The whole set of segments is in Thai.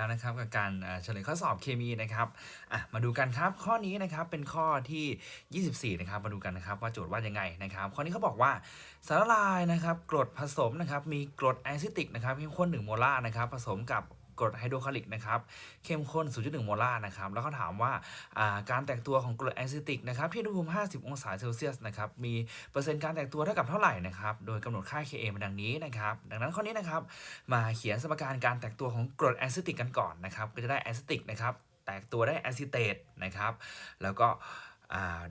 แล้วนะครับกับการเฉลยข้อสอบเคมีนะครับอะมาดูกันครับข้อนี้นะครับเป็นข้อที่ 24 นะครับมาดูกันนะครับว่าโจทย์ว่ายังไงนะครับข้อนี้เขาบอกว่าสารละลายนะครับกรดผสมนะครับมีกรดแอซิติกนะครับเข้มข้น1โมลาร์นะครับผสมกับ กรดไฮโดรคลอริกนะครับเข้มข้น 0.1 โมลาร์นะครับแล้วเขาถามว่าการแตกตัวของกรดแอซิติกนะครับที่อุณหภูมิ 50 องศาเซลเซียสนะครับมีเปอร์เซ็นต์การแตกตัวเท่ากับเท่าไหร่นะครับโดยกำหนดค่า Ka มาดังนี้นะครับดังนั้นข้อนี้นะครับมาเขียนสมการการแตกตัวของกรดแอซิติกกันก่อนนะครับก็จะได้แอซิติกนะครับแตกตัวได้แอซิเตตนะครับแล้วก็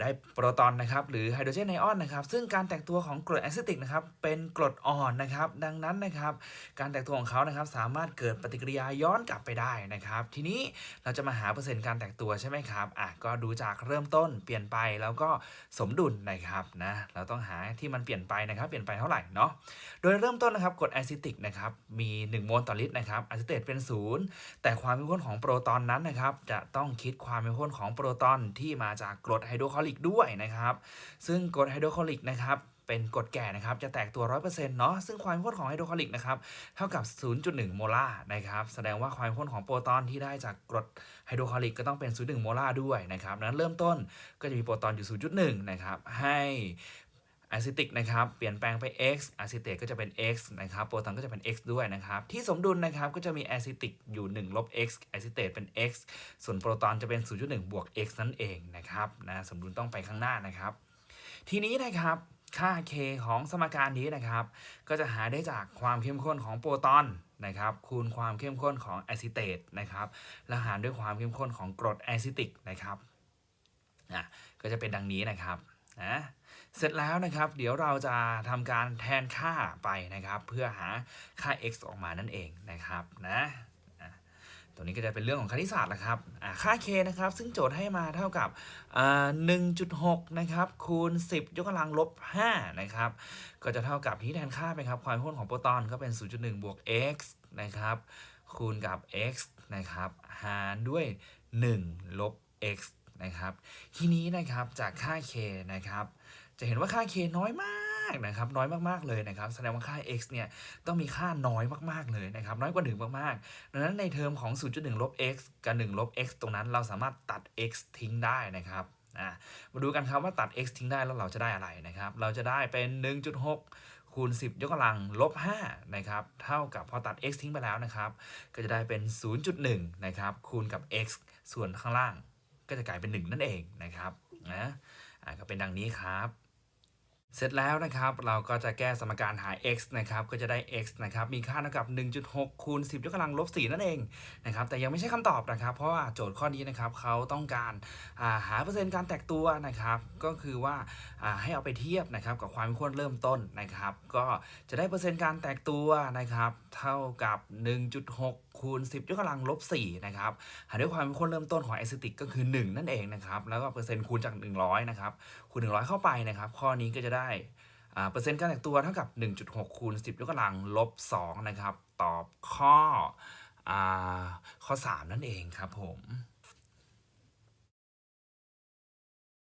ได้โปรตอนนะครับหรือไฮโดรเจนไอออนนะครับซึ่งการแตกตัวของกรดแอซิติกนะครับเป็นกรดอ่อนนะครับดังนั้นนะครับการแตกตัวของเขานะครับสามารถเกิดปฏิกิริยาย้อนกลับไปได้นะครับทีนี้เราจะมาหาเปอร์เซ็นต์การแตกตัวใช่ไหมครับอะก็ดูจากเริ่มต้นเปลี่ยนไปแล้วก็สมดุลนะครับนะเราต้องหาที่มันเปลี่ยนไปนะครับเปลี่ยนไปเท่าไหร่เนาะโดยเริ่มต้นนะครับกรดแอซิติกนะครับมี1โมลต่อลิตรนะครับอะซิเตตเป็น0แต่ความเข้มข้นของโปรตอนนั้นนะครับจะต้องคิดความเข้มข้นของโปรตอนที่มาจากกรดไฮโดรคลอริกด้วยนะครับ ซึ่งกรดไฮโดรคลอริกนะครับเป็นกรดแก่นะครับจะแตกตัว 100%เนาะซึ่งความเข้มข้นของไฮโดรคลอริกนะครับเท่ากับ 0.1 โมลาร์นะครับแสดงว่าความเข้มข้นของโปรตอนที่ได้จากกรดไฮโดรคลอริกก็ต้องเป็น 0.1 โมลาร์ด้วยนะครับนั้นเริ่มต้นก็จะมีโปรตอนอยู่ 0.1 นะครับให้ อะซิติกนะครับเปลี่ยนแปลงไป x อะซิเตตก็จะเป็น x นะครับโปรตอนก็จะเป็น x ด้วยนะครับที่สมดุลนะครับก็จะมีอะซิติกอยู่1ลบ x อะซิเตตเป็น x ส่วนโปรตอนจะเป็น 0.1 บวก x นั่นเองนะครับนะสมดุลต้องไปข้างหน้านะครับ ทีนี้นะครับค่า k ของสมการนี้นะครับ ก็จะหาได้จากความเข้มข้นของโปรตอนนะครับคูณความเข้มข้นของอะซิเตตนะครับแล้วหารด้วยความเข้มข้นของกรดอะซิติกนะครับอะก็จะเป็นดังนี้นะครับ นะเสร็จแล้วนะครับ เดี๋ยวเราจะทำการแทนค่าไปนะครับ เพื่อหาค่า x ออกมานั่นเองนะครับนะตัวนี้ก็จะเป็นเรื่องของคณิตศาสตร์นะครับ ค่า k นะครับ ซึ่งโจทย์ให้มาเท่ากับอ่า1.6 นะครับ คูณ 10 ยกกำลังลบ 5 นะครับ ก็จะเท่ากับที่แทนค่าไปครับ ความเข้มข้นของโปรตอนก็เป็น 0.1 บวก x นะครับ คูณกับ x นะครับ หารด้วย 1 ลบ x นะครับ ทีนี้นะครับจากค่า k นะครับ จะเห็นว่าค่า k น้อยมากนะครับ น้อยมากๆเลยนะครับ แสดงว่าค่า x เนี่ยต้องมีค่าน้อยมากๆเลยนะครับ น้อยกว่า 1 มากๆ ดังนั้นในเทอมของ 0.1 ลบ x กับ 1 ลบ x ตรงนั้นเราสามารถตัด x ทิ้งได้นะครับมาดูกันครับว่าตัด x ทิ้งได้แล้วเราจะได้อะไรนะครับ เราจะได้เป็น 1.6 คูณ 10 ยกกำลังลบ5นะครับ เท่ากับพอตัด x ทิ้งไปแล้วนะครับ ก็จะได้เป็น 0.1 นะครับ คูณกับ x ส่วนข้างล่าง ก็จะกลายเป็น 1 นั่นเองนะครับนะอะก็เป็นดังนี้ครับ เสร็จแล้วนะครับเราก็จะแก้สมการหา x นะครับก็จะได้ x นะครับมีค่าเท่ากับ 1.6คูณ10ยกกำลังลบ4นั่นเองนะครับแต่ยังไม่ใช่คำตอบนะครับ เพราะว่าโจทย์ข้อนี้นะครับเขาต้องการาหาเปอร์เซ็นต์การแตกตัวนะครับก็คือว่าอาให้เอาไปเทียบนะครับกับความเข้มข้นเริ่มต้นนะครับก็จะได้เปอร์เซ็นต์การแตกตัวนะครับเท่ากับ 1.6คูณ10ยกกำลังลบ4นะครับหาด้วยความเข้มข้นเริ่มต้นของแอซิติกก็คือ 1 นั่นเองนะครับแล้วก็เปอร์เซ็นต์คูณจาก 100นะครับคูณ100 เข้าไปนะครับข้อนี้ก็จะได้ได้เปอร์เซ็นต์การแตกตัวเท่ากับ 1.6 คูณ 10 ยกกำลังลบ 2 นะครับ ตอบข้ออข้อ 3 นั่นเองครับผม